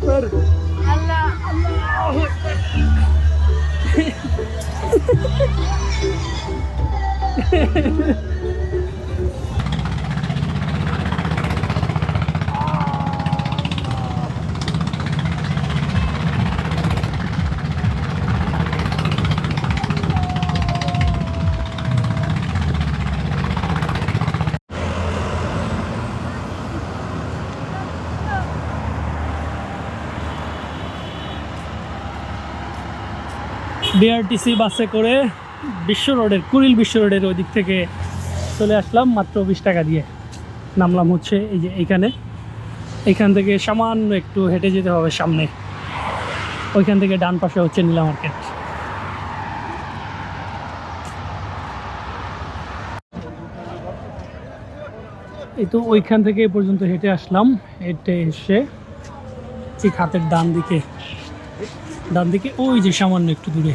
അക്ബർ അല്ലാഹു അക്ബർ. বিআরটিসি বাসে করে বিশ্ব রোডের, কুড়িল বিশ্ব রোডের ওই দিক থেকে চলে আসলাম, মাত্র বিশ টাকা দিয়ে। নামলাম হচ্ছে এই যে এইখানে। এইখান থেকে সামান্য একটু হেঁটে যেতে হবে সামনে। ওইখান থেকে ডান পাশে হচ্ছে নীলা মার্কেট। এই তো ওইখান থেকে পর্যন্ত হেঁটে আসলাম। হেঁটে এসে ঠিক হাতের ডান দিকে ডান দিকে ওই যে সামান্য একটু দূরে।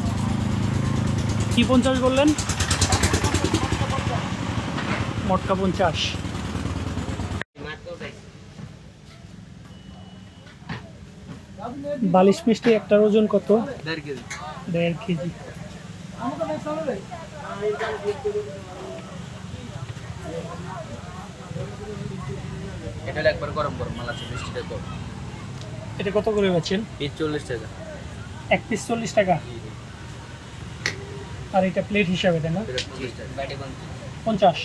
কি পঞ্চাশ বললেন? মটকা পঞ্চাশ বালিশ মিষ্টি একটার ওজন কত? দেড় কেজি। এটা একবার গরম গরম মাল আছে মিষ্টিটা তো। এটা কত করে বেচেন? পিস চল্লিশ টাকা। এক পিস চল্লিশ টাকা। আর এটা প্লেট হিসাবে দেন না? পঞ্চাশ।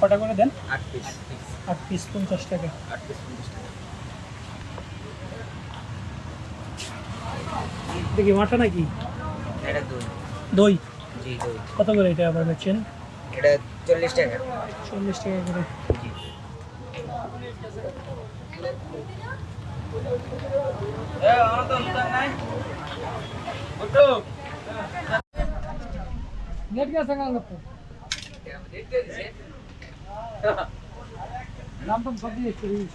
কটা করে দেন? আট পিস আট পিস পঞ্চাশ টাকা। আট পিস পঞ্চাশ টাকা। দেখি মাঠা নাকি? এটা দুই। দই? জি দুই। কত করে এটা আবার বেচেন এটা চল্লিশ টাকা। চল্লিশ টাকা করে। জি। నీట్గా సంఘం చెప్పు లంపం పది చేస్తుంది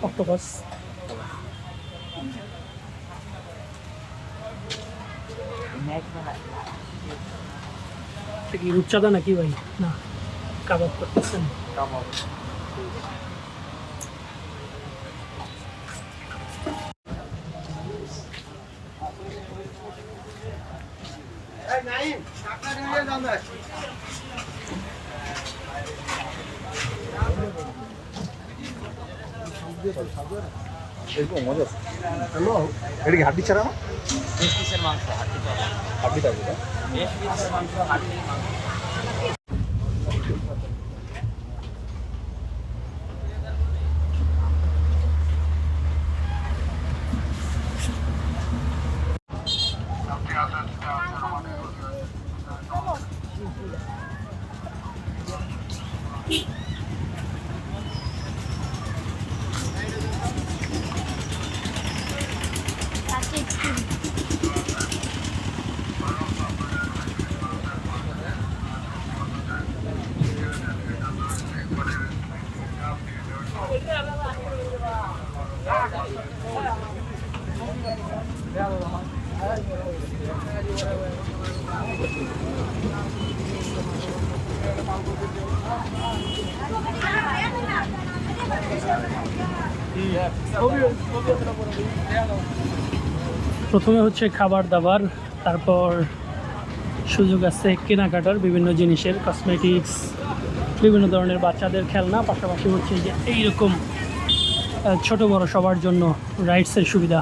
Octopus. কি রূপচাঁদা নাকি ভাই? না কাবাব করতেছেন হ্যালো এটা কি হাড্ডি ছাড়া না? হাড্ডি থাকবে হাড্ডি প্রথমে হচ্ছে খাবার দাবার, তারপর সুযোগ আছে কেনাকাটার বিভিন্ন জিনিসের কসমেটিক্স বিভিন্ন ধরনের বাচ্চাদের খেলনা, পাশাপাশি হচ্ছে যে এইরকম ছোট বড় সবার জন্য রাইডসের সুবিধা।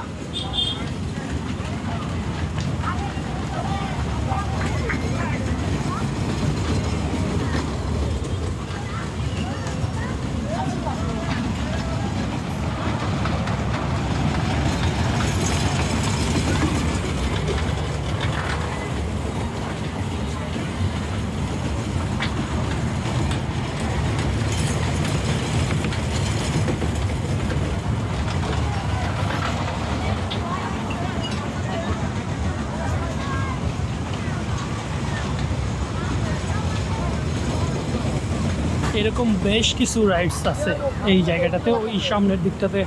এরকম বেশ কিছু রাইডস আছে এই জায়গাটাতে ওই সামনের দিকটাতে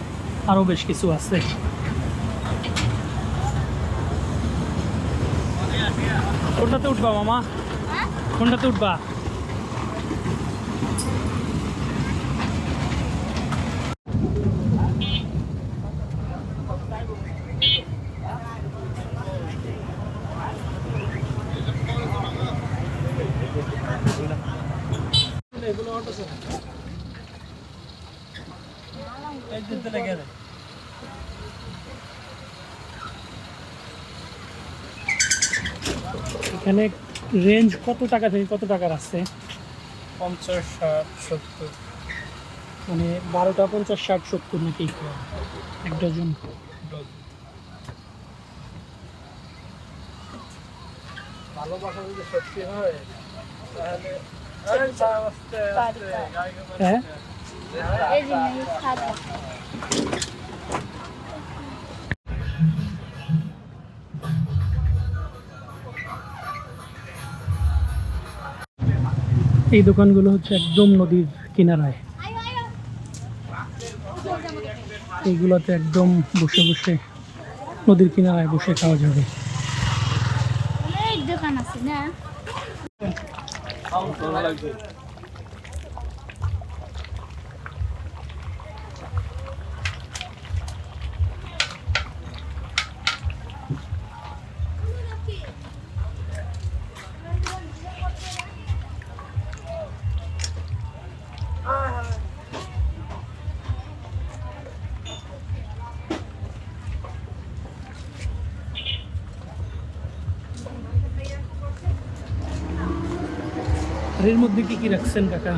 আরও বেশ কিছু আছে। কোনটাতে উঠবা মামা? কোনটাতে উঠবা? এখানে রেঞ্জ কত টাকা থেকে কত টাকার আছে পঞ্চাশ ষাট সত্তর। মানে বারোটা পঞ্চাশ ষাট সত্তর নাকি? এক ডজন। ভালোবাসা যদি সত্যি হয় তাহলে হ্যাঁ? এই দোকানগুলো হচ্ছে একদম নদীর কিনারায়। এইগুলোতে একদম বসে বসে নদীর কিনারায় বসে খাওয়া যাবে। দোকান আছে না? 好，走了，来 I. এর মধ্যে কি কি রাখছেন কাকা?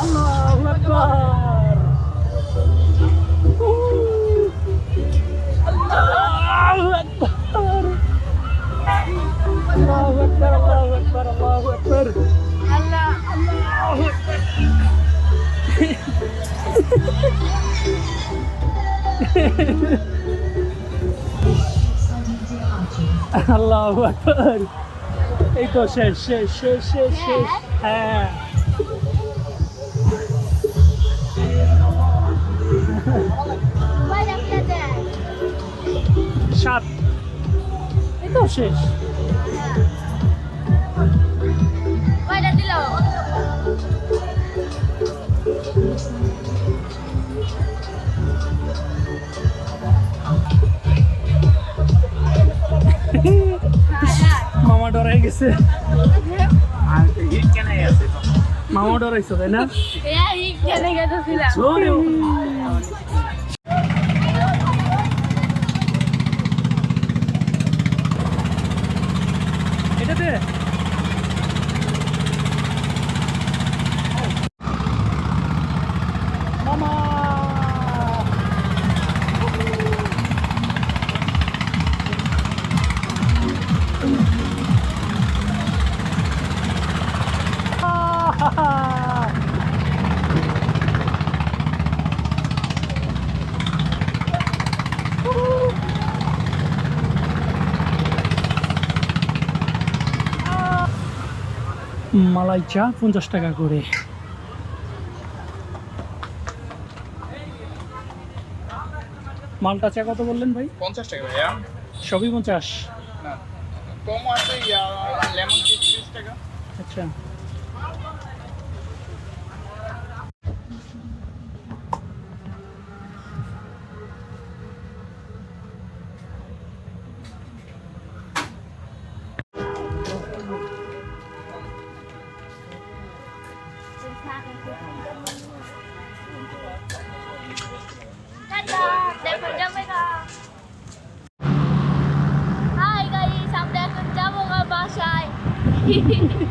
Allah Akbar. Allah Akbar. Allah Akbar, Allah Akbar, Allah Akbar. Allah, Allah Akbar. Allahu Akbar. এই তো শেষ শেষ শেষ শেষ শেষ হ্যাঁ মোবাইল একটা দেয় সাত এই তো শেষ কয়টা দিল মামা ডরাই গেছে। মামা ডরাইছো তাই না? এটাতে মালাই চা পঞ্চাশ টাকা করে। মালটা চা কত বললেন ভাই? পঞ্চাশ টাকা ভাইয়া। সবই পঞ্চাশ। কম আছে লেমন তিরিশ টাকা। আচ্ছা। kidding.